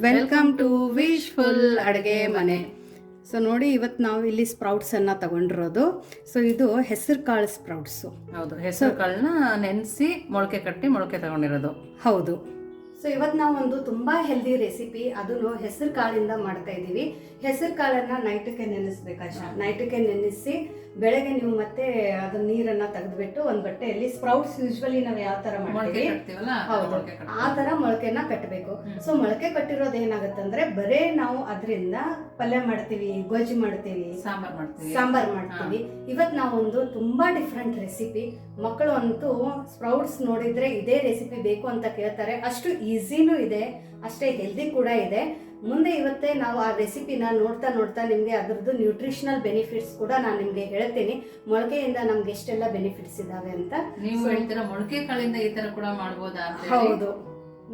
Welcome to wish full ಅಡುಗೆ ಮನೆ. So ನೋಡಿ ಇವತ್ತು ನಾವು ಇಲ್ಲಿ ಸ್ಪ್ರೌಟ್ಸನ್ನು ತಗೊಂಡಿರೋದು. ಸೊ ಇದು ಹೆಸರು ಕಾಳು ಸ್ಪ್ರೌಟ್ಸು ಹೌದು ಹೆಸರು ಕಾಳನ್ನ ನೆನೆಸಿ ಮೊಳಕೆ ಕಟ್ಟಿ ಮೊಳಕೆ ತಗೊಂಡಿರೋದು. ಹೌದು. ಸೊ ಇವತ್ತು ನಾವು ಒಂದು ತುಂಬಾ ಹೆಲ್ದಿ ರೆಸಿಪಿ ಅದನ್ನು ಹೆಸರು ಕಾಳಿಂದ ಮಾಡ್ತಾ ಇದ್ದೀವಿ ಹೆಸರು ಕಾಳನ್ನ ನೈಟಕ್ಕೆ ನೆನೆಸ್ಬೇಕಾಶ ನೈಟಕ್ಕೆ ನೆನೆಸಿ ಬೆಳಗ್ಗೆ ನೀವು ಮತ್ತೆ ಅದು ನೀರನ್ನ ತೆಗೆದ್ಬಿಟ್ಟು ಒಂದು ಬಟ್ಟೆಯಲ್ಲಿ ಸ್ಪ್ರೌಟ್ಸ್ ಯೂಶ್ವಲಿ ನಾವು ಯಾವ ತರ ಮಾಡ್ತೀವಿ? ಆ ಹೌದು. ಆ ತರ ಮೊಳಕೆನ ಕಟ್ಟಬೇಕು ಸೊ ಮೊಳಕೆ ಕಟ್ಟಿರೋದು ಏನಾಗತ್ತಂದ್ರೆ ಬರೇ ನಾವು ಅದರಿಂದ ಪಲ್ಯ ಮಾಡ್ತೀವಿ ಗೊಜ್ಜು ಮಾಡ್ತೀವಿ ಸಾಂಬಾರ್ ಮಾಡ್ತೀವಿ. ಸಾಂಬಾರ್ ಮಾಡ್ತೀವಿ. ಇವತ್ ನಾವು ಒಂದು ತುಂಬಾ ಡಿಫ್ರೆಂಟ್ ರೆಸಿಪಿ ಮಕ್ಕಳು ಅಂತೂ ಸ್ಪ್ರೌಟ್ಸ್ ನೋಡಿದ್ರೆ ಇದೇ ರೆಸಿಪಿ ಬೇಕು ಅಂತ ಕೇಳ್ತಾರೆ. ಅಷ್ಟು ಈಸಿನೂ ಇದೆ ಅಷ್ಟೇ ಹೆಲ್ದಿ ಕೂಡ ಇದೆ. ಮುಂದೆ ಇವತ್ತೇ ನಾವು ಆ ರೆಸಿಪಿನ ನೋಡ್ತಾ ನೋಡ್ತಾ ನಿಮಗೆ ಅದರದ್ದು ನ್ಯೂಟ್ರಿಷನಲ್ ಬೆನಿಫಿಟ್ಸ್ ಕೂಡ ನಾನು ನಿಮಗೆ ಹೇಳ್ತೀನಿ. ಮೊಳಕೆಯಿಂದ ನಮ್ಗೆ ಎಷ್ಟೆಲ್ಲ ಬೆನಿಫಿಟ್ಸ್ ಇದಾವೆ ಅಂತ. ನೀವು ಹೇಳ್ತೀರ ಮೊಳಕೆ ಕಾಳಿಂದ ಈ ತರ ಕೂಡ ಮಾಡ್ಬೋದಾ. ಹೌದು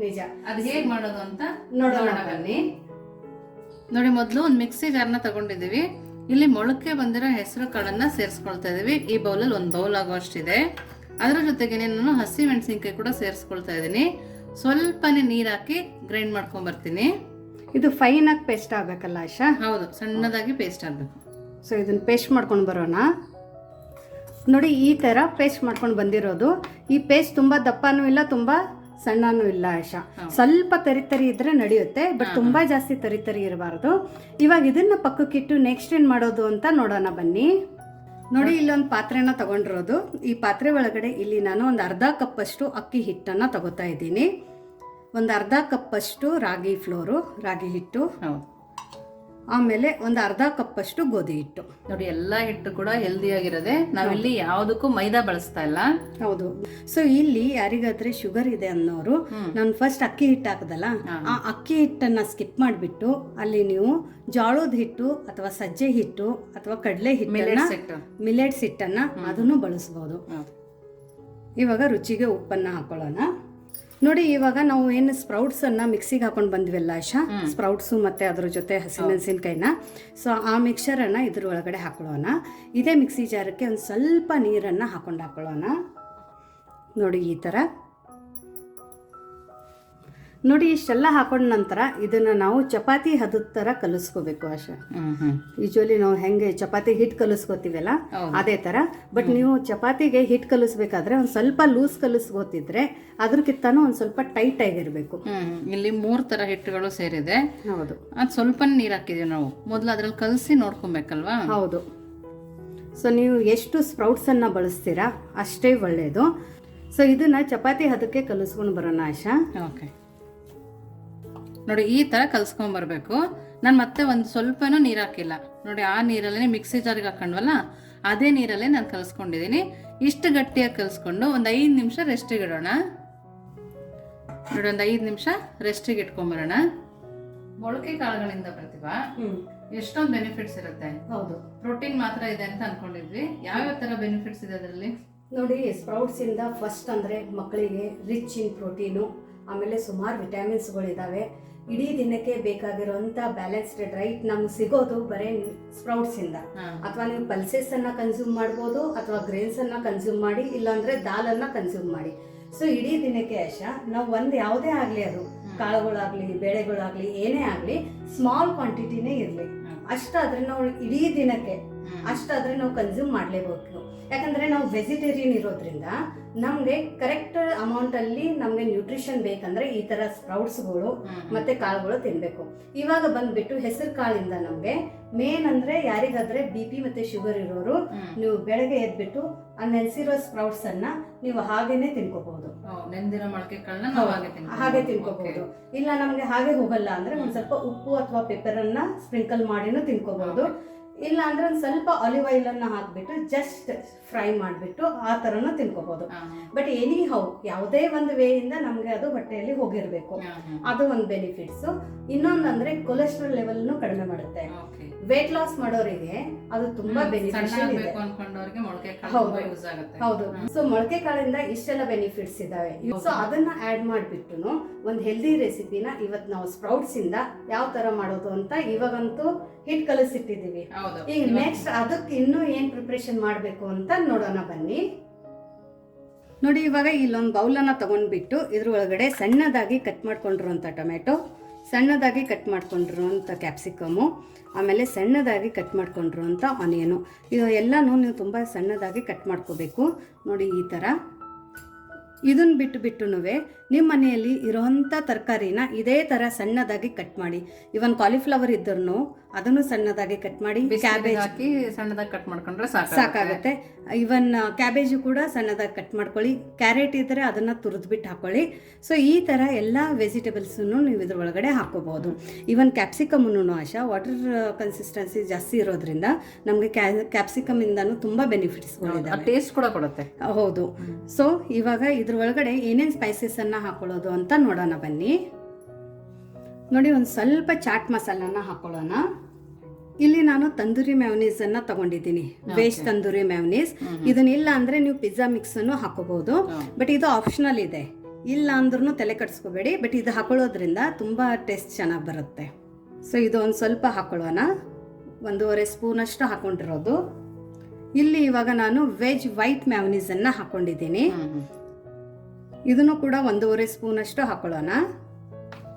ನಿಜ. ಅದು ಹೇಗ್ ಮಾಡೋದು ಅಂತ ನೋಡೋಣ ಬನ್ನಿ. ನೋಡಿ ಮೊದಲು ಒಂದು ಮಿಕ್ಸಿ ಜಾರ್ನ ತಗೊಂಡಿದ್ದೀವಿ. ಇಲ್ಲಿ ಮೊಳಕೆ ಬಂದಿರೋ ಹೆಸರು ಕಾಳನ್ನ ಸೇರಿಸ್ಕೊಳ್ತಾ ಇದೀವಿ. ಈ ಬೌಲಲ್ಲಿ ಒಂದು ಬೌಲ್ ಆಗೋಷ್ಟಿದೆ ಅದರ ಜೊತೆಗೆ ನಾನು ಹಸಿ ಮೆಣಸಿನ್ಕಾಯಿ ಕೂಡ ಸೇರಿಸ್ಕೊಳ್ತಾ ಇದ್ದೀನಿ ಸ್ವಲ್ಪನೇ ನೀರ್ ಹಾಕಿ ಗ್ರೈಂಡ್ ಮಾಡ್ಕೊಂಡ್ ಬರ್ತೀನಿ. ಇದು ಫೈನ್ ಆಗಿ ಪೇಸ್ಟ್ ಆಗ್ಬೇಕಲ್ಲ ಆಶಾ? ಹೌದು ಸಣ್ಣದಾಗಿ ಪೇಸ್ಟ್ ಆಗ್ಬೇಕು. ಸೊ ಇದನ್ನ ಪೇಸ್ಟ್ ಮಾಡ್ಕೊಂಡು ಬರೋಣ. ನೋಡಿ ಈ ಥರ ಪೇಸ್ಟ್ ಮಾಡ್ಕೊಂಡು ಬಂದಿರೋದು. ಈ ಪೇಸ್ಟ್ ತುಂಬ ದಪ್ಪನೂ ಇಲ್ಲ ತುಂಬ ಸಣ್ಣನೂ ಇಲ್ಲ ಆಶಾ. ಸ್ವಲ್ಪ ತರಿ ತರಿ ಇದ್ರೆ ನಡೆಯುತ್ತೆ ಬಟ್ ತುಂಬಾ ತುಂಬ ಜಾಸ್ತಿ ತರಿ ತರಿ ಇರಬಾರ್ದು. ಇವಾಗ ಇದನ್ನ ಪಕ್ಕಕ್ಕಿಟ್ಟು ನೆಕ್ಸ್ಟ್ ಏನು ಮಾಡೋದು ಅಂತ ನೋಡೋಣ ಬನ್ನಿ. ನೋಡಿ ಇಲ್ಲೊಂದು ಪಾತ್ರೆನ ತಗೊಂಡಿರೋದು. ಈ ಪಾತ್ರೆ ಒಳಗಡೆ ಇಲ್ಲಿ ನಾನು ಒಂದು ಅರ್ಧ ಕಪ್ಪಷ್ಟು ಅಕ್ಕಿ ಹಿಟ್ಟನ್ನು ತಗೋತಾ ಇದ್ದೀನಿ. ಒಂದು ಅರ್ಧ ಕಪ್ಪಷ್ಟು ರಾಗಿ ಫ್ಲೋರು ರಾಗಿ ಹಿಟ್ಟು ಹೌದು. ಆಮೇಲೆ ಒಂದು ಅರ್ಧ ಕಪ್ಪಷ್ಟು ಗೋಧಿ ಹಿಟ್ಟು. ನೋಡಿ ಎಲ್ಲ ಹಿಟ್ಟು ಕೂಡ ಹೆಲ್ದಿ ಆಗಿರೋದೆ. ನಾವಿಲ್ಲಿ ಯಾವುದಕ್ಕೂ ಮೈದಾ ಬಳಸ್ತಾ ಇಲ್ಲ. ಹೌದು. ಸೊ ಇಲ್ಲಿ ಯಾರಿಗಾದ್ರೆ ಶುಗರ್ ಇದೆ ಅನ್ನೋರು ನಾನು ಫಸ್ಟ್ ಅಕ್ಕಿ ಹಿಟ್ಟು ಹಾಕದಲ್ಲ ಆ ಅಕ್ಕಿ ಹಿಟ್ಟನ್ನ ಸ್ಕಿಪ್ ಮಾಡಿಬಿಟ್ಟು ಅಲ್ಲಿ ನೀವು ಜೋಳದ ಹಿಟ್ಟು ಅಥವಾ ಸಜ್ಜೆ ಹಿಟ್ಟು ಅಥವಾ ಕಡಲೆ ಹಿಟ್ಟನ್ನ ಮಿಲೆಟ್ಸ್ ಹಿಟ್ಟು ಮಿಲೆಟ್ಸ್ ಹಿಟ್ಟನ್ನ ಅದನ್ನು ಬಳಸ್ಬೋದು. ಹೌದು. ಇವಾಗ ರುಚಿಗೆ ಉಪ್ಪನ್ನ ಹಾಕೊಳ್ಳೋಣ. ನೋಡಿ ಇವಾಗ ನಾವು ಏನು ಸ್ಪ್ರೌಟ್ಸ್ ಅನ್ನ ಮಿಕ್ಸಿಗೆ ಹಾಕೊಂಡು ಬಂದ್ವಿಲ್ಲ ಆಶಾ? ಸ್ಪ್ರೌಟ್ಸು ಮತ್ತೆ ಅದ್ರ ಜೊತೆ ಹಸಿಮೆಣಸಿನ್ಕಾಯಿನ ಸೊ ಆ ಮಿಕ್ಸರ್ ಅನ್ನ ಇದ್ರ ಒಳಗಡೆ ಹಾಕೊಳ್ಳೋಣ. ಇದೇ ಮಿಕ್ಸಿ ಜಾರಕ್ಕೆ ಒಂದು ಸ್ವಲ್ಪ ನೀರನ್ನ ಹಾಕೊಂಡು ಹಾಕೊಳ್ಳೋಣ. ನೋಡಿ ಈ ಥರ ನೋಡಿ ಇಷ್ಟೆಲ್ಲ ಹಾಕೊಂಡ ನಂತರ ಇದನ್ನ ನಾವು ಚಪಾತಿ ಹದದ ಥರ ಕಲಿಸ್ಕೋಬೇಕು ಹ್ಮ್ ಯೂಶ್ವಲಿ ನಾವು ಹೆಂಗೆ ಚಪಾತಿ ಹಿಟ್ಟು ಕಲಿಸ್ಕೋತೀವಲ್ಲ ಅದೇ ಥರ ಬಟ್ ನೀವು ಚಪಾತಿಗೆ ಹಿಟ್ಟು ಕಲಿಸ್ಬೇಕಾದ್ರೆ ಒಂದು ಸ್ವಲ್ಪ ಲೂಸ್ ಕಲಿಸ್ಕೋತಿದ್ರೆ ಅದ್ರಕ್ಕಿಂತನೂ ಒಂದು ಸ್ವಲ್ಪ ಟೈಟ್ ಆಗಿರಬೇಕು. ಇಲ್ಲಿ ಮೂರು ತರ ಹಿಟ್ಟುಗಳು ಸೇರಿದೆ. ಹೌದು. ಅದು ಸ್ವಲ್ಪ ನೀರ್ ಹಾಕಿದೀವಿ ನಾವು. ಮೊದಲು ಅದ್ರಲ್ಲಿ ಕಲಸಿ ನೋಡ್ಕೊಬೇಕಲ್ವಾ? ಹೌದು. ಸೊ ನೀವು ಎಷ್ಟು ಸ್ಪ್ರೌಟ್ಸನ್ನು ಬಳಸ್ತೀರಾ ಅಷ್ಟೇ ಒಳ್ಳೆಯದು ಸೊ ಇದನ್ನ ಚಪಾತಿ ಹದಕ್ಕೆ ಕಲಿಸ್ಕೊಂಡು ಬರೋಣ ಆಶಾ. ಓಕೆ ನೋಡಿ ಈ ತರ ಕಲ್ಸ್ಕೊಂಡ್ ಬರ್ಬೇಕು ನಾನು ಮತ್ತೆ ಒಂದು ಸ್ವಲ್ಪನೂ ನೀರ್ ಹಾಕಿಲ್ಲ. ನೋಡಿ ಆ ನೀರಲ್ಲೇ ಮಿಕ್ಸಿ ಜಾರಿಗೆ ಹಾಕೊಂಡ್ವಲ್ಲ ಅದೇ ನೀರಲ್ಲೇ ನಾನು ಕಲ್ಸ್ಕೊಂಡಿದೀನಿ. ಇಷ್ಟು ಗಟ್ಟಿಯಾಗಿ ಕಲ್ಸ್ಕೊಂಡು ಒಂದು ಐದು ನಿಮಿಷ ರೆಸ್ಟಿಗೆ ಇಡೋಣ. ನೋಡಿ ಒಂದು ಐದು ನಿಮಿಷ ರೆಸ್ಟಿಗೆ ಇಟ್ಕೊಂಬರೋಣ. ಮೊಳಕೆ ಕಾಳುಗಳಿಂದ ಪ್ರತಿಭಾ ಎಷ್ಟೊಂದು ಬೆನಿಫಿಟ್ಸ್ ಇರುತ್ತೆ? ಹೌದು. ಪ್ರೋಟೀನ್ ಮಾತ್ರ ಇದೆ ಅಂತ ಅನ್ಕೊಂಡಿದ್ವಿ. ಯಾವ್ಯಾವ ತರ ಬೆನಿಫಿಟ್ಸ್ ಇದೆ ಅದರಲ್ಲಿ? ನೋಡಿ ಸ್ಪ್ರೌಟ್ಸ್ ಇಂದ ಫಸ್ಟ್ ಅಂದ್ರೆ ಮಕ್ಕಳಿಗೆ ರಿಚ್ ಇನ್ ಪ್ರೋಟೀನು ಆಮೇಲೆ ಸುಮಾರು ವಿಟಮಿನ್ಸ್ಗಳಿದಾವೆ ಇಡೀ ದಿನಕ್ಕೆ ಬೇಕಾಗಿರುವಂತ ಬ್ಯಾಲೆನ್ಸ್ಡ್ ರೈಟ್ ನಮ್ಗೆ ಸಿಗೋದು ಬರೀ ಸ್ಪ್ರೌಟ್ಸ್ ಇಂದ. ಅಥವಾ ನೀವು ಪಲ್ಸಸ್ ಅನ್ನ ಕನ್ಸ್ಯೂಮ್ ಮಾಡ್ಬೋದು ಅಥವಾ ಗ್ರೇನ್ಸ್ ಅನ್ನ ಕನ್ಸ್ಯೂಮ್ ಮಾಡಿ ಇಲ್ಲಾಂದ್ರೆ ದಾಲನ್ನ ಕನ್ಸ್ಯೂಮ್ ಮಾಡಿ. ಸೊ ಇಡೀ ದಿನಕ್ಕೆ ಯಶ ನಾವು ಒಂದು ಯಾವುದೇ ಆಗಲಿ ಅದು ಕಾಳುಗಳಾಗ್ಲಿ ಬೇಳೆಗಳಾಗ್ಲಿ ಏನೇ ಆಗಲಿ ಸ್ಮಾಲ್ ಕ್ವಾಂಟಿಟಿನೇ ಇರಲಿ. ಅಷ್ಟಾದ್ರೆ ನಾವು ಇಡೀ ದಿನಕ್ಕೆ ಅಷ್ಟಾದ್ರೆ ನಾವು ಕನ್ಸ್ಯೂಮ್ ಮಾಡಲೇಬೇಕು. ಯಾಕಂದ್ರೆ ನಾವು ವೆಜಿಟೇರಿಯನ್ ಇರೋದ್ರಿಂದ ನಮಗೆ ಕರೆಕ್ಟ್ ಅಮೌಂಟ್ ಅಲ್ಲಿ ನಮಗೆ ನ್ಯೂಟ್ರಿಷನ್ ಬೇಕಂದ್ರೆ ಈ ತರ ಸ್ಪ್ರೌಟ್ಸ್ಗಳು ಮತ್ತೆ ಕಾಳುಗಳು ತಿನ್ಬೇಕು. ಇವಾಗ ಬಂದ್ಬಿಟ್ಟು ಹೆಸರು ಕಾಳಿಂದ ನಮಗೆ ಮೇನ್ ಅಂದ್ರೆ ಯಾರಿಗಾದ್ರೆ ಬಿ ಪಿ ಮತ್ತೆ ಶುಗರ್ ಇರೋರು ನೀವು ಬೆಳಗ್ಗೆ ಎದ್ಬಿಟ್ಟು ಆ ನೆನೆಸಿರೋ ಸ್ಪ್ರೌಟ್ಸ್ ಅನ್ನ ನೀವು ಹಾಗೇನೆ ತಿನ್ಕೋಬಹುದು. ನೆಂದಿರೋ ಮೊಳಕೆ ಕಾಳನ್ನ ನಾವು ಹಾಗೆ ತಿನ್ಕೋಬಹುದು. ಇಲ್ಲ ನಮ್ಗೆ ಹಾಗೆ ಹೋಗಲ್ಲ ಅಂದ್ರೆ ಒಂದ್ ಸ್ವಲ್ಪ ಉಪ್ಪು ಅಥವಾ ಪೆಪ್ಪರ್ ಅನ್ನ ಸ್ಪ್ರಿಂಕಲ್ ಮಾಡಿನೂ ತಿನ್ಕೋಬಹುದು. ಇಲ್ಲ ಅಂದ್ರೆ ಒಂದ್ ಸ್ವಲ್ಪ ಆಲಿವ್ ಆಯಿಲ್ ಅನ್ನ ಹಾಕ್ಬಿಟ್ಟು ಜಸ್ಟ್ ಫ್ರೈ ಮಾಡ್ಬಿಟ್ಟು ಆ ಥರನೂ ತಿನ್ಕೋಬಹುದು ಬಟ್ ಎನಿ ಹೌ ಯಾವುದೇ ಒಂದು ವೇಯಿಂದ ನಮಗೆ ಅದು ಹೊಟ್ಟೆಯಲ್ಲಿ ಹೋಗಿರ್ಬೇಕು. ಅದು ಒಂದು ಬೆನಿಫಿಟ್ಸ್ ಇನ್ನೊಂದಂದ್ರೆ ಕೊಲೆಸ್ಟ್ರಾಲ್ ಲೆವೆಲ್ನು ಕಡಿಮೆ ಮಾಡುತ್ತೆ. ವೇಟ್ ಲಾಸ್ ಮಾಡೋರಿಗೆ ಅದು ತುಂಬಾ ಬೆನಿಫಿಷಿಯಲ್ ಇದೆ. ಹೌದು. ಸೊ ಮೊಳಕೆ ಕಾಳಿಂದ ಇಷ್ಟೆಲ್ಲ ಬೆನಿಫಿಟ್ಸ್ ಇದಾವೆ. ಸೊ ಅದನ್ನ ಆಡ್ ಮಾಡ್ಬಿಟ್ಟು ಒಂದು ಹೆಲ್ದಿ ರೆಸಿಪಿನ ಇವತ್ತು ನಾವು ಸ್ಪ್ರೌಟ್ಸ್ ಇಂದ ಯಾವ ತರ ಮಾಡೋದು ಅಂತ ಇವಾಗಂತೂ ಹಿಟ್ ಕಲಿಸಿಟ್ಟಿದೀವಿ ಹೌದು. ಈಗ ನೆಕ್ಸ್ಟ್ ಅದಕ್ಕೆ ಇನ್ನೂ ಏನ್ ಪ್ರಿಪ್ರೇಷನ್ ಮಾಡಬೇಕು ಅಂತ ನೋಡೋಣ ಬನ್ನಿ. ನೋಡಿ ಇವಾಗ ಇಲ್ಲೊಂದು ಬೌಲನ್ನು ತಗೊಂಡ್ಬಿಟ್ಟು ಇದ್ರ ಒಳಗಡೆ ಸಣ್ಣದಾಗಿ ಕಟ್ ಮಾಡ್ಕೊಂಡಿರುವಂಥ ಟೊಮೆಟೊ ಸಣ್ಣದಾಗಿ ಕಟ್ ಮಾಡ್ಕೊಂಡಿರುವಂಥ ಕ್ಯಾಪ್ಸಿಕಮು ಆಮೇಲೆ ಸಣ್ಣದಾಗಿ ಕಟ್ ಮಾಡ್ಕೊಂಡಿರುವಂಥ ಆನಿಯನು ಇದು ಎಲ್ಲನೂ ನೀವು ತುಂಬ ಸಣ್ಣದಾಗಿ ಕಟ್ ಮಾಡ್ಕೋಬೇಕು. ನೋಡಿ ಈ ಥರ ಇದನ್ನು ಬಿಟ್ಟು ಬಿಟ್ಟು ನಿಮ್ಮ ಮನೆಯಲ್ಲಿ ಇರೋವಂಥ ತರಕಾರಿನ ಇದೇ ಥರ ಸಣ್ಣದಾಗಿ ಕಟ್ ಮಾಡಿ. ಇವನ್ ಕಾಲಿಫ್ಲವರ್ ಇದ್ರೂ ಅದನ್ನು ಸಣ್ಣದಾಗಿ ಕಟ್ ಮಾಡಿ ಕ್ಯಾಬೇಜ್ ಹಾಕಿ ಸಣ್ಣದಾಗಿ ಕಟ್ ಮಾಡ್ಕೊಂಡ್ರೆ ಸಾಕು ಸಾಕಾಗುತ್ತೆ. ಇವನ್ ಕ್ಯಾಬೇಜು ಕೂಡ ಸಣ್ಣದಾಗಿ ಕಟ್ ಮಾಡ್ಕೊಳ್ಳಿ. ಕ್ಯಾರೆಟ್ ಇದ್ದರೆ ಅದನ್ನು ತುರಿದ್ಬಿಟ್ಟು ಹಾಕೊಳ್ಳಿ. ಸೊ ಈ ಥರ ಎಲ್ಲ ವೆಜಿಟೇಬಲ್ಸನ್ನು ನೀವು ಇದ್ರ ಒಳಗಡೆ ಹಾಕೋಬಹುದು ಇವನ್ ಕ್ಯಾಪ್ಸಿಕಮನ್ನು ಆಶಾ ವಾಟರ್ ಕನ್ಸಿಸ್ಟೆನ್ಸಿ ಜಾಸ್ತಿ ಇರೋದ್ರಿಂದ ನಮಗೆ ಕ್ಯಾಪ್ಸಿಕಮ್ ಇಂದನೂ ತುಂಬ ಬೆನಿಫಿಟ್ಸ್ ಟೇಸ್ಟ್ ಕೂಡ ಕೊಡುತ್ತೆ. ಹೌದು. ಸೊ ಇವಾಗ ಇದ್ರ ಒಳಗಡೆ ಏನೇನು ಸ್ಪೈಸಸನ್ನು ಹಾಕೊಳ್ಳೋದು ಅಂತ ನೋಡೋಣ ಬನ್ನಿ. ನೋಡಿ ಒಂದು ಸ್ವಲ್ಪ ಚಾಟ್ ಮಸಾಲಾನ ಹಾಕೊಳ್ಳೋಣ. ಇಲ್ಲಿ ನಾನು ತಂದೂರಿ ಮ್ಯಾವನೀಸ್ ಅನ್ನ ತಗೊಂಡಿದ್ದೀನಿ. ವೇಜ್ ತಂದೂರಿ ಮ್ಯಾವನೀಸ್ ಇದನ್ನಿಲ್ಲ ಅಂದ್ರೆ ನೀವು ಪಿಜ್ಜಾ ಮಿಕ್ಸ್ ಅನ್ನು ಹಾಕೋಬಹುದು. ಬಟ್ ಇದು ಆಪ್ಷನಲ್ ಇದೆ. ಇಲ್ಲ ಅಂದ್ರೂ ತಲೆ ಕಟ್ಸ್ಕೋಬೇಡಿ ಬಟ್ ಇದು ಹಾಕೊಳ್ಳೋದ್ರಿಂದ ತುಂಬಾ ಟೇಸ್ಟ್ ಚೆನ್ನಾಗಿ ಬರುತ್ತೆ. ಸೊ ಇದು ಒಂದು ಸ್ವಲ್ಪ ಹಾಕೊಳ್ಳೋಣ. ಒಂದೂವರೆ ಸ್ಪೂನ್ ಅಷ್ಟು ಹಾಕೊಂಡಿರೋದು. ಇಲ್ಲಿ ಇವಾಗ ನಾನು ವೆಜ್ ವೈಟ್ ಮ್ಯಾವನೀಸ್ ಅನ್ನ ಹಾಕೊಂಡಿದ್ದೀನಿ. ಇದನ್ನು ಕೂಡ ಒಂದೂವರೆ ಸ್ಪೂನ್ ಅಷ್ಟು ಹಾಕೊಳ್ಳೋಣ.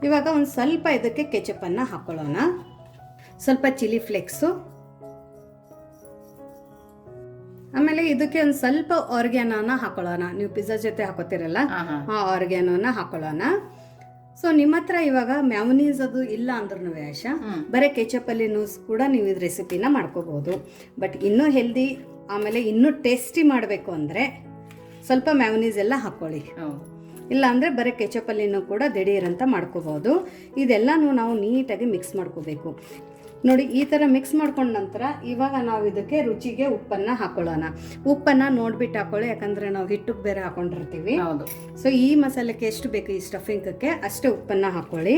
ಇವಾಗ ಒಂದು ಸ್ವಲ್ಪ ಇದಕ್ಕೆ ಕೆಚಪ್ ಹಾಕ್ಕೊಳ್ಳೋಣ ಹಾಕೊಳ್ಳೋಣ. ಸ್ವಲ್ಪ ಚಿಲ್ಲಿ ಫ್ಲೆಕ್ಸು. ಆಮೇಲೆ ಇದಕ್ಕೆ ಒಂದು ಸ್ವಲ್ಪ ಆರ್ಗ್ಯಾನೋನ ಹಾಕೊಳ್ಳೋಣ. ನೀವು ಪಿಜ್ಜಾ ಜೊತೆ ಹಾಕೋತಿರಲ್ಲ? ಆ ಆರ್ಗ್ಯಾನೋನ ಹಾಕೊಳ್ಳೋಣ. ಸೊ ನಿಮ್ಮ ಹತ್ರ ಇವಾಗ ಮ್ಯಾವನೀಸ್ ಅದು ಇಲ್ಲ ಅಂದ್ರೂ ಆಶ ಬರೀ ನೂಸ್ ಕೂಡ ನೀವು ಇದು ರೆಸಿಪಿನ ಮಾಡ್ಕೋಬಹುದು ಬಟ್ ಇನ್ನೂ ಹೆಲ್ದಿ ಆಮೇಲೆ ಇನ್ನೂ ಟೇಸ್ಟಿ ಮಾಡಬೇಕು ಅಂದರೆ ಸ್ವಲ್ಪ ಮ್ಯಾವನೀಸ್ ಎಲ್ಲ ಹಾಕ್ಕೊಳ್ಳಿ ಇಲ್ಲ ಅಂದರೆ ಬರೀ ಕೆಚಪಲ್ಲಿನೂ ಕೂಡ ದಿಢೀರಂತ ಮಾಡ್ಕೋಬೋದು ಇದೆಲ್ಲನೂ ನಾವು ನೀಟಾಗಿ ಮಿಕ್ಸ್ ಮಾಡ್ಕೋಬೇಕು. ನೋಡಿ ಈ ಥರ ಮಿಕ್ಸ್ ಮಾಡ್ಕೊಂಡ ನಂತರ ಇವಾಗ ನಾವು ಇದಕ್ಕೆ ರುಚಿಗೆ ಉಪ್ಪನ್ನು ಹಾಕೊಳ್ಳೋಣ. ಉಪ್ಪನ್ನು ನೋಡ್ಬಿಟ್ಟು ಹಾಕೊಳ್ಳಿ ಯಾಕಂದರೆ ನಾವು ಹಿಟ್ಟಕ್ಕೆ ಬೇರೆ ಹಾಕೊಂಡಿರ್ತೀವಿ. ಸೊ ಈ ಮಸಾಲೆಗೆ ಎಷ್ಟು ಬೇಕು ಈ ಸ್ಟಫಿಂಗಕ್ಕೆ ಅಷ್ಟೇ ಉಪ್ಪನ್ನು ಹಾಕ್ಕೊಳ್ಳಿ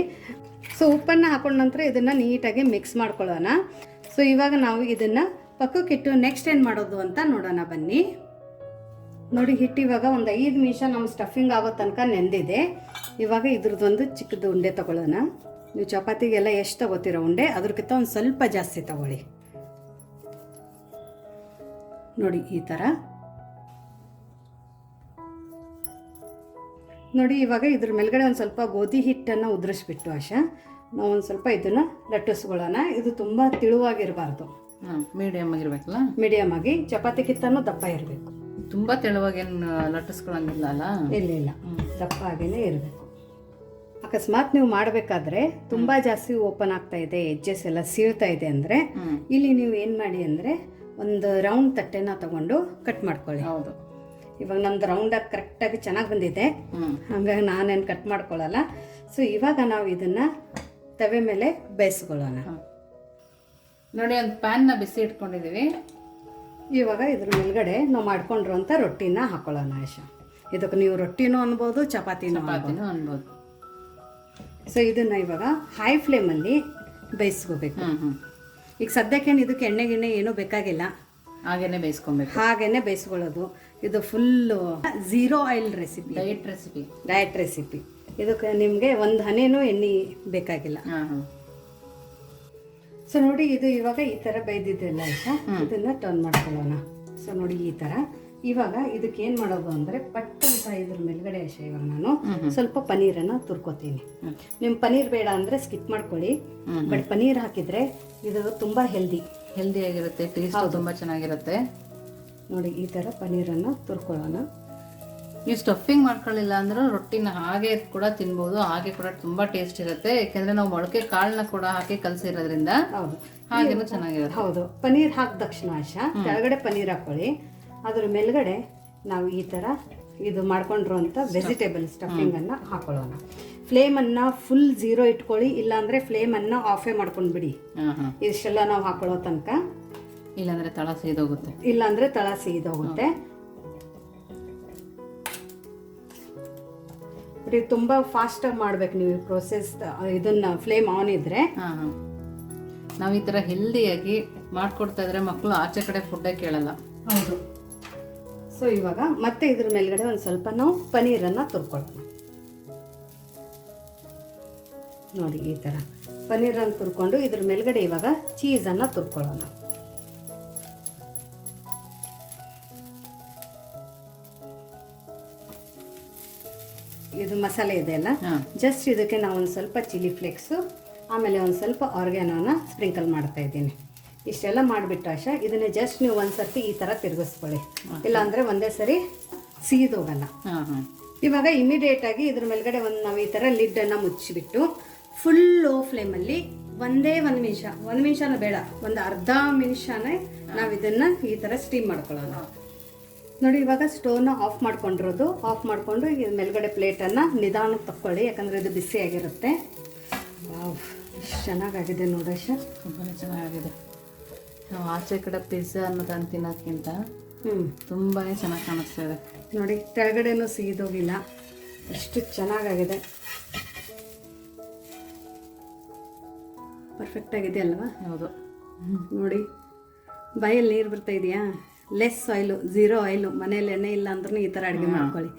ಸೊ ಉಪ್ಪನ್ನು ಹಾಕೊಂಡ ನಂತರ ಇದನ್ನು ನೀಟಾಗಿ ಮಿಕ್ಸ್ ಮಾಡ್ಕೊಳ್ಳೋಣ. ಸೊ ಇವಾಗ ನಾವು ಇದನ್ನು ಪಕ್ಕಕ್ಕಿಟ್ಟು ನೆಕ್ಸ್ಟ್ ಏನು ಮಾಡೋದು ಅಂತ ನೋಡೋಣ ಬನ್ನಿ. ನೋಡಿ ಹಿಟ್ಟು ಇವಾಗ ಒಂದು ಐದು ನಿಮಿಷ ನಮ್ಮ ಸ್ಟಫಿಂಗ್ ಆಗೋ ತನಕ ನೆಂದಿದೆ. ಇವಾಗ ಇದ್ರದ್ದೊಂದು ಚಿಕ್ಕದು ಉಂಡೆ ತಗೊಳ್ಳೋಣ. ನೀವು ಚಪಾತಿಗೆಲ್ಲ ಎಷ್ಟು ತಗೋತೀರೋ ಉಂಡೆ? ಅದ್ರಕ್ಕಿಂತ ಒಂದು ಸ್ವಲ್ಪ ಜಾಸ್ತಿ ತಗೊಳ್ಳಿ. ನೋಡಿ ಈ ಥರ ನೋಡಿ ಇವಾಗ ಇದ್ರ ಮೇಲ್ಗಡೆ ಒಂದು ಸ್ವಲ್ಪ ಗೋಧಿ ಹಿಟ್ಟನ್ನು ಉದುರಿಸ್ಬಿಟ್ಟು ಆಶಾ. ನಾವು ಒಂದು ಸ್ವಲ್ಪ ಇದನ್ನು ಲಟ್ಟಿಸ್ಕೊಳ್ಳೋಣ. ಇದು ತುಂಬ ತಿಳುವಾಗಿರಬಾರ್ದು. ಮೀಡಿಯಮ್ ಆಗಿರ್ಬೇಕಲ್ಲ? ಮೀಡಿಯಮ್ ಆಗಿ ಚಪಾತಿಗಿಂತನೂ ದಪ್ಪ ಇರಬೇಕು. ತುಂಬಾ ತೆಳುವಾಗೇನು ಲಟ್ಟಿಸ್ಕೊಳಂಗಿಲ್ಲ ಅಲ್ಲ? ಇಲ್ಲ ಇಲ್ಲ. ದಪ್ಪ ಆಗೇನೆ ಇರಬೇಕು. ಅಕಸ್ಮಾತ್ ನೀವು ಮಾಡಬೇಕಾದ್ರೆ ತುಂಬ ಜಾಸ್ತಿ ಓಪನ್ ಆಗ್ತಾ ಇದೆ ಎಡ್ಜಸ್ ಎಲ್ಲ ಸೀಳ್ತಾ ಇದೆ ಅಂದರೆ ಇಲ್ಲಿ ನೀವು ಏನು ಮಾಡಿ ಅಂದರೆ ಒಂದು ರೌಂಡ್ ತಟ್ಟೆನ ತಗೊಂಡು ಕಟ್ ಮಾಡ್ಕೊಳ್ಳಿ. ಹೌದು. ಇವಾಗ ನಮ್ದು ರೌಂಡಾಗಿ ಕರೆಕ್ಟಾಗಿ ಚೆನ್ನಾಗಿ ಬಂದಿದೆ. ಹಂಗಾಗಿ ನಾನೇನು ಕಟ್ ಮಾಡ್ಕೊಳ್ಳಲ್ಲ. ಸೊ ಇವಾಗ ನಾವು ಇದನ್ನು ತವೆ ಮೇಲೆ ಬೇಯಿಸ್ಕೊಳ್ಳೋಣ. ನೋಡಿ ಒಂದು ಪ್ಯಾನ್ನ ಬಿಸಿ ಇಟ್ಕೊಂಡಿದೀವಿ. ಇವಾಗ ಇದ್ರ ಮೇಲ್ಗಡೆ ನಾವು ಮಾಡ್ಕೊಂಡಿರೋಂಥ ರೊಟ್ಟಿನ ಹಾಕೊಳ್ಳೋಣ ಆಶಾ ಇದಕ್ಕೆ ನೀವು ರೊಟ್ಟಿನೂ ಅನ್ಬೋದು ಚಪಾತಿನೂ ಅನ್ಬೋದು. ಚಪಾತಿನೂ ಅನ್ಬೋದು. ಸೊ ಇದನ್ನ ಇವಾಗ ಹೈ ಫ್ಲೇಮಲ್ಲಿ ಬೇಯಿಸ್ಕೋಬೇಕು. ಈಗ ಸದ್ಯಕ್ಕೇನು ಇದಕ್ಕೆ ಎಣ್ಣೆ ಗಿಣ್ಣೆ ಏನೂ ಬೇಕಾಗಿಲ್ಲ. ಹಾಗೇನೆ ಬೇಯಿಸ್ಕೊಬೇಕು. ಹಾಗೇನೆ ಬೇಯಿಸ್ಕೊಳ್ಳೋದು. ಇದು full zero oil recipe diet recipe diet recipe ಇದಕ್ಕೆ ನಿಮಗೆ ಒಂದು ಹನಿನೂ ಎಣ್ಣೆ ಬೇಕಾಗಿಲ್ಲ. ಸೊ ನೋಡಿ ಇದು ಇವಾಗ ಈ ಥರ ಬೇಯ್ದಿದ್ದೆಲ್ಲ ಆಯ್ತಾ? ಇದನ್ನ ಟರ್ನ್ ಮಾಡ್ಕೊಳ್ಳೋಣ. ಸೊ ನೋಡಿ ಈ ಥರ ಇವಾಗ ಇದಕ್ಕೆ ಏನು ಮಾಡೋದು ಅಂದರೆ ಪಟ್ ಅಂತ ಇದ್ರ ಮೇಲ್ಗಡೆ ಅಷ್ಟೇ ಇವಾಗ ನಾನು ಸ್ವಲ್ಪ ಪನ್ನೀರನ್ನು ತುರ್ಕೋತೀನಿ. ನಿಮ್ಮ ಪನ್ನೀರ್ ಪನೀರ್ ಬೇಡ ಅಂದರೆ ಸ್ಕಿಪ್ ಮಾಡ್ಕೊಳ್ಳಿ. ಬಟ್ ಪನೀರ್ ಹಾಕಿದ್ರೆ ಇದು ತುಂಬ ಹೆಲ್ದಿ ಹೆಲ್ದಿ ಆಗಿರುತ್ತೆ ಟೇಸ್ಟ್ ತುಂಬಾ ಚೆನ್ನಾಗಿರುತ್ತೆ. ನೋಡಿ ಈ ಥರ ಪನ್ನೀರನ್ನು ತುರ್ಕೊಳ್ಳೋಣ. ನೀವು ಸ್ಟಫಿಂಗ್ ಮಾಡ್ಕೊಳ್ಳಿಲ್ಲ ಅಂದ್ರೆ ರೊಟ್ಟಿನ ಹಾಗೆ ಕೂಡ ತಿನ್ಬೋದು ಹಾಗೆ ಕೂಡ ತುಂಬಾ ಟೇಸ್ಟ್ ಇರುತ್ತೆ. ಯಾಕೆಂದ್ರೆ ನಾವು ಮೊಳಕೆ ಕಾಳನ್ನ ಕೂಡ ಹಾಕಿ ಕಲಸಿರೋದ್ರಿಂದ ಹೌದು. ಹಾಗೇನು ಚೆನ್ನಾಗಿರುತ್ತೆ. ಹೌದು. ಪನೀರ್ ಹಾಕಿದ ತಕ್ಷಣ ಆಶಾ ಕೆಳಗಡೆ ಪನೀರ್ ಹಾಕೊಳ್ಳಿ. ಅದ್ರ ಮೇಲ್ಗಡೆ ನಾವು ಈ ಥರ ಇದು ಮಾಡ್ಕೊಂಡಿರುವಂಥ ವೆಜಿಟೇಬಲ್ ಸ್ಟಫಿಂಗನ್ನು ಹಾಕೊಳ್ಳೋಣ. ಫ್ಲೇಮನ್ನು ಫುಲ್ ಜೀರೋ ಇಟ್ಕೊಳ್ಳಿ ಇಲ್ಲಾಂದರೆ ಫ್ಲೇಮನ್ನು ಆಫೇ ಮಾಡ್ಕೊಂಡ್ಬಿಡಿ. ಬಿಡಿ ಇಷ್ಟೆಲ್ಲ ನಾವು ಹಾಕೊಳ್ಳೋ ತನಕ. ಇಲ್ಲಾಂದ್ರೆ ತಳ ಸೀದೋಗುತ್ತೆ. ಇಲ್ಲಾಂದರೆ ತಳ ಸೀದೋಗುತ್ತೆ. ಬಟ್ ತುಂಬಾ ತುಂಬ ಫಾಸ್ಟಾಗಿ ಮಾಡ್ಬೇಕು ನೀವು ಪ್ರೊಸೆಸ್ ಇದನ್ನ ಫ್ಲೇಮ್ ಆನ್ ಇದ್ರೆ. ನಾವು ಈ ತರ ಹೆಲ್ದಿಯಾಗಿ ಮಾಡ್ಕೊಡ್ತಾ ಇದ್ರೆ ಮಕ್ಕಳು ಆಚೆ ಕಡೆ ಫುಡ್ಡೇ ಕೇಳಲ್ಲ. ಹೌದು. ಸೊ ಇವಾಗ ಮತ್ತೆ ಇದ್ರ ಮೇಲ್ಗಡೆ ಒಂದು ಸ್ವಲ್ಪ ನಾವು ಪನ್ನೀರನ್ನು ತುರ್ಕೊಳ್ಳೋಣ ನೋಡಿ ಈ ಥರ ಪನ್ನೀರನ್ನು ತುರ್ಕೊಂಡು ಇದ್ರ ಮೇಲ್ಗಡೆ ಇವಾಗ ಚೀಸನ್ನು ತುರ್ಕೊಳ್ಳೋಣ. ಇದು ಮಸಾಲೆ ಇದೆ ಅಲ್ಲ? ಜಸ್ಟ್ ಇದಕ್ಕೆ ನಾವು ಒಂದು ಸ್ವಲ್ಪ ಚಿಲ್ಲಿ ಫ್ಲೇಕ್ಸು ಆಮೇಲೆ ಒಂದು ಸ್ವಲ್ಪ ಆರ್ಗ್ಯಾನೋನ ಸ್ಪ್ರಿಂಕಲ್ ಮಾಡ್ತಾ ಇದ್ದೀನಿ. ಇಷ್ಟೆಲ್ಲ ಮಾಡಿಬಿಟ್ಟು ಆಶಾ ಇದನ್ನ ಜಸ್ಟ್ ನೀವು ಒಂದು ಸರ್ತಿ ಈ ಥರ ತಿರುಗಿಸ್ಕೊಳ್ಳಿ. ಇಲ್ಲಾಂದರೆ ಒಂದೇ ಸರಿ ಸೀದೋಗಲ್ಲ. ಇವಾಗ ಇಮಿಡಿಯೇಟ್ ಆಗಿ ಇದ್ರ ಮೇಲ್ಗಡೆ ಒಂದು ನಾವು ಈ ಥರ ಲಿಡ್ಡನ್ನು ಮುಚ್ಚಿಬಿಟ್ಟು ಫುಲ್ ಲೋ ಫ್ಲೇಮಲ್ಲಿ ಒಂದೇ ಒಂದು ನಿಮಿಷ ಒಂದು ನಿಮಿಷನೂ ಬೇಡ ಒಂದು ಅರ್ಧ ನಿಮಿಷನೇ ನಾವು ಇದನ್ನು ಈ ಥರ ಸ್ಟೀಮ್ ಮಾಡ್ಕೊಳ್ಳೋಣ. ನೋಡಿ ಇವಾಗ ಸ್ಟೋವ್ನ ಆಫ್ ಮಾಡ್ಕೊಂಡಿರೋದು. ಆಫ್ ಮಾಡಿಕೊಂಡು ಈ ಮೇಲ್ಗಡೆ ಪ್ಲೇಟನ್ನು ನಿಧಾನಕ್ಕೆ ತಕ್ಕೊಳ್ಳಿ ಯಾಕಂದರೆ ಇದು ಬಿಸಿಯಾಗಿರುತ್ತೆ ವಾವ್ ಚೆನ್ನಾಗಾಗಿದೆ ನೋಡಶ ತುಂಬಾ ಚೆನ್ನಾಗಿದೆ ನಾವು ಆಚೆ ಕಡೆ ಪಿಜ್ಜಾ ಅನ್ನೋದನ್ನು ತಿನ್ನೋದ್ಕಿಂತ ಹ್ಞೂ ತುಂಬಾ ಚೆನ್ನಾಗಿ ಕಾಣಿಸ್ತಾ ಇದೆ. ನೋಡಿ ಕೆಳಗಡೆನೂ ಸೀದೋಗಿಲ್ಲ. ಎಷ್ಟು ಚೆನ್ನಾಗಾಗಿದೆ. ಪರ್ಫೆಕ್ಟ್ ಆಗಿದೆ ಅಲ್ವಾ ಹೌದು. ನೋಡಿ ಬಾಯಲ್ಲಿ ನೀರು ಬರ್ತಾ ಇದೆಯಾ? ಲೆಸ್ ಆಯಿಲು ಝೀರೋ ಆಯಿಲು ಮನೇಲಿ ಎಣ್ಣೆ ಇಲ್ಲ ಅಂದ್ರೂ ಈ ಥರ ಅಡುಗೆ ಮಾಡ್ಕೊಳ್ಳಿ.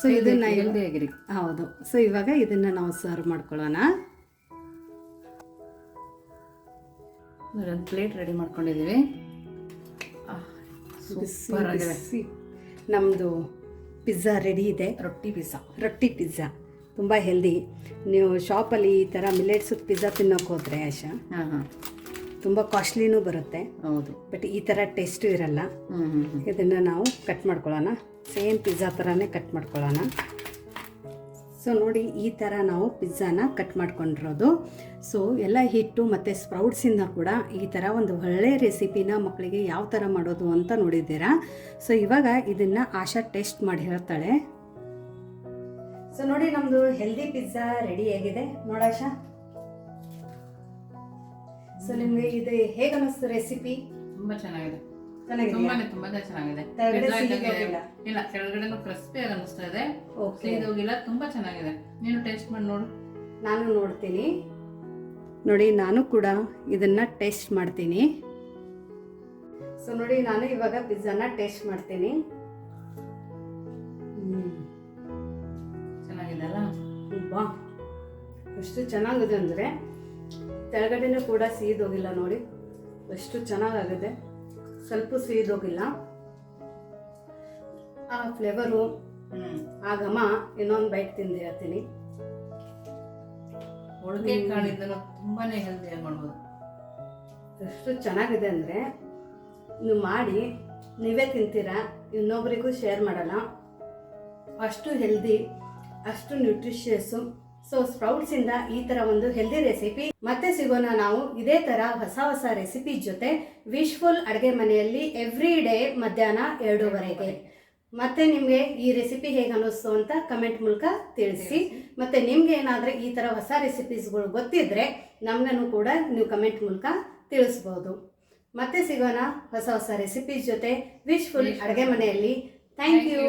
ಸೊ ಇದನ್ನು ಆಗಿರಿ ಹೌದು. ಸೊ ಇವಾಗ ಇದನ್ನು ನಾವು ಸರ್ವ್ ಮಾಡ್ಕೊಳ್ಳೋಣ. ಒಂದು ಪ್ಲೇಟ್ ರೆಡಿ ಮಾಡ್ಕೊಂಡಿದ್ದೀವಿ. ಸೂಪರ್ ಆಗಿದೆ. ನಮ್ಮದು ಪಿಜ್ಜಾ ರೆಡಿ ಇದೆ. ರೊಟ್ಟಿ ಪಿಜ್ಜಾ ರೊಟ್ಟಿ ಪಿಜ್ಜಾ ತುಂಬ ಹೆಲ್ದಿ ನೀವು ಶಾಪಲ್ಲಿ ಈ ಥರ ಮಿಲೆಟ್ಸ್ ಪಿಜ್ಜಾ ತಿನ್ನೋಕೆ ಹೋದರೆ ಆಶಾ ಹಾಂ ಹಾಂ. ತುಂಬ ಕಾಸ್ಟ್ಲಿನೂ ಬರುತ್ತೆ. ಹೌದು. ಬಟ್ ಈ ಥರ ಟೇಸ್ಟು ಇರಲ್ಲ. ಇದನ್ನು ನಾವು ಕಟ್ ಮಾಡ್ಕೊಳ್ಳೋಣ. ಸೇಮ್ ಪಿಜ್ಜಾ ಥರನೇ ಕಟ್ ಮಾಡ್ಕೊಳ್ಳೋಣ. ಸೊ ನೋಡಿ ಈ ಥರ ನಾವು ಪಿಜ್ಜಾನ ಕಟ್ ಮಾಡ್ಕೊಂಡಿರೋದು. ಸೊ ಎಲ್ಲ ಹಿಟ್ಟು ಮತ್ತು ಸ್ಪ್ರೌಟ್ಸಿಂದ ಕೂಡ ಈ ಥರ ಒಂದು ಒಳ್ಳೆ ರೆಸಿಪಿನ ಮಕ್ಕಳಿಗೆ ಯಾವ ಥರ ಮಾಡೋದು ಅಂತ ನೋಡಿದ್ದೀರಾ? ಸೊ ಇವಾಗ ಇದನ್ನು ಆಶಾ ಟೇಸ್ಟ್ ಮಾಡಿ ಹೇಳ್ತಾಳೆ. ಸೊ ನೋಡಿ ನಮ್ಮದು ಹೆಲ್ದಿ ಪಿಜ್ಜಾ ರೆಡಿ ಆಗಿದೆ ನೋಡಾಶಾ. ಸೊ ನಿಮಗೆ ಇದು ಹೇಗೆ ಅನ್ನಿಸ್ತು ರೆಸಿಪಿ ತುಂಬಾ ಚೆನ್ನಾಗಿದೆ. ತುಂಬಾನೇ ತುಂಬಾನೇ ಚೆನ್ನಾಗಿದೆ. ಇಲ್ಲ ಕೆಳಗಡೆನೂ ಕ್ರಿಸ್ಪಿ ಆಗಿ ಅನಿಸ್ತಾ ಇದೆ. ಓಕೆ ಹೋಗಿಲ್ಲ ತುಂಬಾ ಚೆನ್ನಾಗಿದೆ. ನೀನು ಟೇಸ್ಟ್ ಮಾಡಿ ನೋಡು. ನಾನು ನೋಡ್ತೀನಿ. ನೋಡಿ ನಾನು ಕೂಡ ಇದನ್ನ ಟೇಸ್ಟ್ ಮಾಡ್ತೀನಿ. ಸೊ ನೋಡಿ ನಾನು ಇವಾಗ ಪಿಜ್ಜಾನ ಟೇಸ್ಟ್ ಮಾಡ್ತೀನಿ. ಹ್ಮ್. ಚೆನ್ನಾಗಿದೆ ಅಲ್ಲ? ವಾ ಎಷ್ಟು ಚೆನ್ನಾಗಿದೆ ಅಂದರೆ ಕೆಳಗಡೆನೂ ಕೂಡ ಸೀದೋಗಿಲ್ಲ ನೋಡಿ. ಎಷ್ಟು ಚೆನ್ನಾಗಾಗಿದೆ. ಸ್ವಲ್ಪ ಸೀದೋಗಿಲ್ಲ ಆ ಫ್ಲೇವರು ಆ ಘಮ ಇನ್ನೊಂದು ಬೈಟ್ ತಿಂದು ಹೇಳ್ತೀನಿ. ಕಾಳಿಂದನೂ ತುಂಬಾನೇ ಹೆಲ್ದಿ ಮಾಡ್ಬೋದು. ಎಷ್ಟು ಚೆನ್ನಾಗಿದೆ ಅಂದರೆ ನೀವು ಮಾಡಿ ನೀವೇ ತಿಂತೀರಾ ಇನ್ನೊಬ್ಬರಿಗೂ ಶೇರ್ ಮಾಡಲ್ಲ. ಅಷ್ಟು ಹೆಲ್ದಿ ಅಷ್ಟು ನ್ಯೂಟ್ರಿಷಿಯಸ್ಸು ಸೊ ಸ್ಪ್ರೌಟ್ಸಿಂದ ಈ ಥರ ಒಂದು ಹೆಲ್ದಿ ರೆಸಿಪಿ ಮತ್ತೆ ಸಿಗೋಣ ನಾವು ಇದೇ ಥರ ಹೊಸ ಹೊಸ ರೆಸಿಪಿ ಜೊತೆ ವಿಶ್ಫುಲ್ ಅಡುಗೆ ಮನೆಯಲ್ಲಿ ಎವ್ರಿ ಡೇ ಮಧ್ಯಾಹ್ನ ಎರಡೂವರೆಗೆ. ಮತ್ತೆ ನಿಮಗೆ ಈ ರೆಸಿಪಿ ಹೇಗೆ ಅನ್ನಿಸ್ತು ಅಂತ ಕಮೆಂಟ್ ಮೂಲಕ ತಿಳಿಸಿ. ಮತ್ತೆ ನಿಮ್ಗೆ ಏನಾದರೂ ಈ ಥರ ಹೊಸ ರೆಸಿಪೀಸ್ಗಳು ಗೊತ್ತಿದ್ರೆ ನಮ್ಗನ್ನು ಕೂಡ ನೀವು ಕಮೆಂಟ್ ಮೂಲಕ ತಿಳಿಸ್ಬೋದು. ಮತ್ತೆ ಸಿಗೋಣ ಹೊಸ ಹೊಸ ರೆಸಿಪೀಸ್ ಜೊತೆ ವಿಶ್ಫುಲ್ ಅಡುಗೆ ಮನೆಯಲ್ಲಿ. Thank you